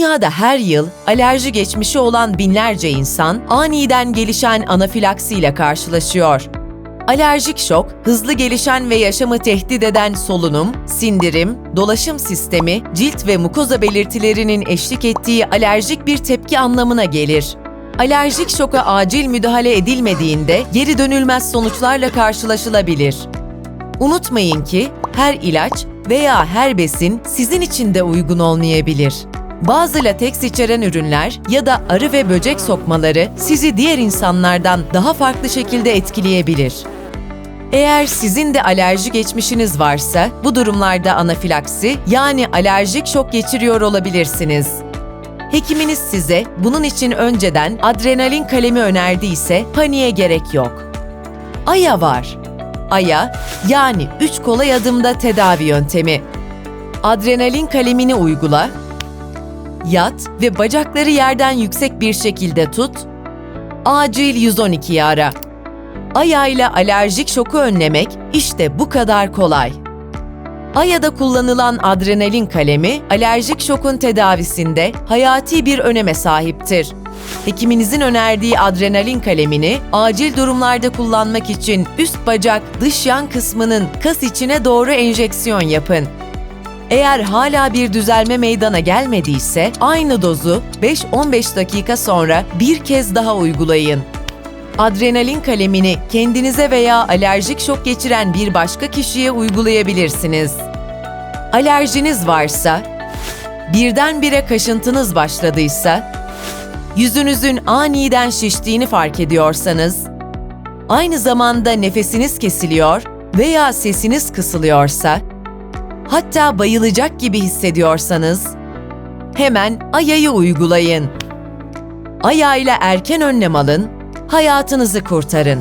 Dünyada her yıl alerji geçmişi olan binlerce insan aniden gelişen anafilaksi ile karşılaşıyor. Alerjik şok, hızlı gelişen ve yaşamı tehdit eden solunum, sindirim, dolaşım sistemi, cilt ve mukoza belirtilerinin eşlik ettiği alerjik bir tepki anlamına gelir. Alerjik şoka acil müdahale edilmediğinde geri dönülmez sonuçlarla karşılaşılabilir. Unutmayın ki her ilaç veya her besin sizin için de uygun olmayabilir. Bazı lateks içeren ürünler ya da arı ve böcek sokmaları sizi diğer insanlardan daha farklı şekilde etkileyebilir. Eğer sizin de alerji geçmişiniz varsa bu durumlarda anafilaksi yani alerjik şok geçiriyor olabilirsiniz. Hekiminiz size bunun için önceden adrenalin kalemi önerdiyse paniğe gerek yok. AYA var. AYA yani 3 kolay adımda tedavi yöntemi. Adrenalin kalemini uygula, yat ve bacakları yerden yüksek bir şekilde tut, acil 112'yi ara. AYA ile alerjik şoku önlemek işte bu kadar kolay. AYA'da kullanılan adrenalin kalemi, alerjik şokun tedavisinde hayati bir öneme sahiptir. Hekiminizin önerdiği adrenalin kalemini acil durumlarda kullanmak için üst bacak dış yan kısmının kas içine doğru enjeksiyon yapın. Eğer hala bir düzelme meydana gelmediyse aynı dozu 5-15 dakika sonra bir kez daha uygulayın. Adrenalin kalemini kendinize veya alerjik şok geçiren bir başka kişiye uygulayabilirsiniz. Alerjiniz varsa, birdenbire kaşıntınız başladıysa, yüzünüzün aniden şiştiğini fark ediyorsanız, aynı zamanda nefesiniz kesiliyor veya sesiniz kısılıyorsa, hatta bayılacak gibi hissediyorsanız, hemen AYA'yı uygulayın. AYA ile erken önlem alın, hayatınızı kurtarın.